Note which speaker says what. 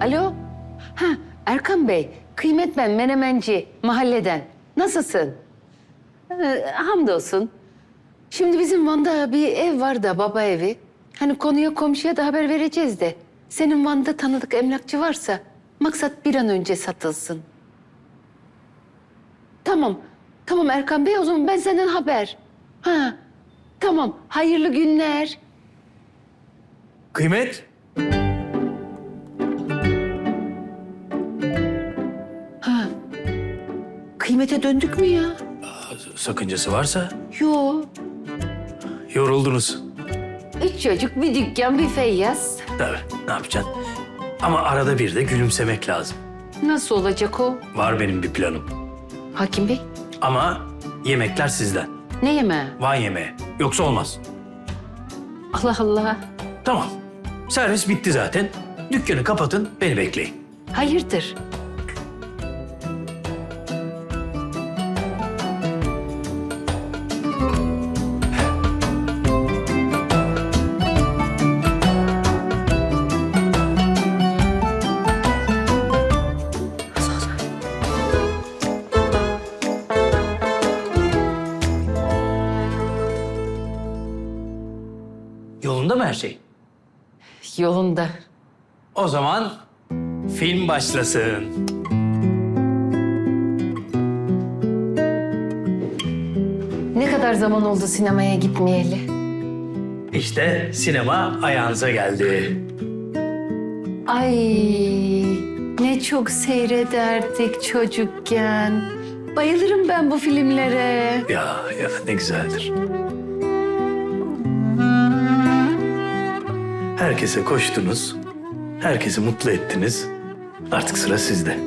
Speaker 1: Alo? Ha, Erkan Bey, kıymet ben, menemenci, mahalleden. Nasılsın? Ee, hamdolsun. Şimdi bizim Van'da bir ev var da baba evi. Hani konuya komşuya da haber vereceğiz de. Senin Van'da tanıdık emlakçı varsa maksat bir an önce satılsın. Tamam. Tamam Erkan Bey o zaman ben senden haber. Ha. Tamam. Hayırlı günler.
Speaker 2: Kıymet.
Speaker 1: Kıymete döndük mü ya?
Speaker 2: Sakıncası varsa
Speaker 1: Yo.
Speaker 2: yoruldunuz.
Speaker 1: Üç çocuk, bir dükkan, bir feyyaz.
Speaker 2: Tabii ne yapacaksın? Ama arada bir de gülümsemek lazım.
Speaker 1: Nasıl olacak o?
Speaker 2: Var benim bir planım.
Speaker 1: Hakim Bey,
Speaker 2: Ama yemekler sizden.
Speaker 1: ne yemeği?
Speaker 2: Van yemeği. Yoksa olmaz.
Speaker 1: Allah Allah.
Speaker 2: Tamam. Servis bitti zaten. Dükkanı kapatın, beni bekleyin.
Speaker 1: Hayırdır?
Speaker 2: Yolunda mı her şey?
Speaker 1: Yolunda.
Speaker 2: O zaman film başlasın.
Speaker 1: Ne kadar zaman oldu sinemaya gitmeyeli?
Speaker 2: İşte sinema ayağınıza geldi.
Speaker 1: Ay ne çok seyrederdik çocukken. Bayılırım ben bu filmlere.
Speaker 2: Ya ya ne güzeldir. Herkese koştunuz. Herkesi mutlu ettiniz. Artık sıra sizde.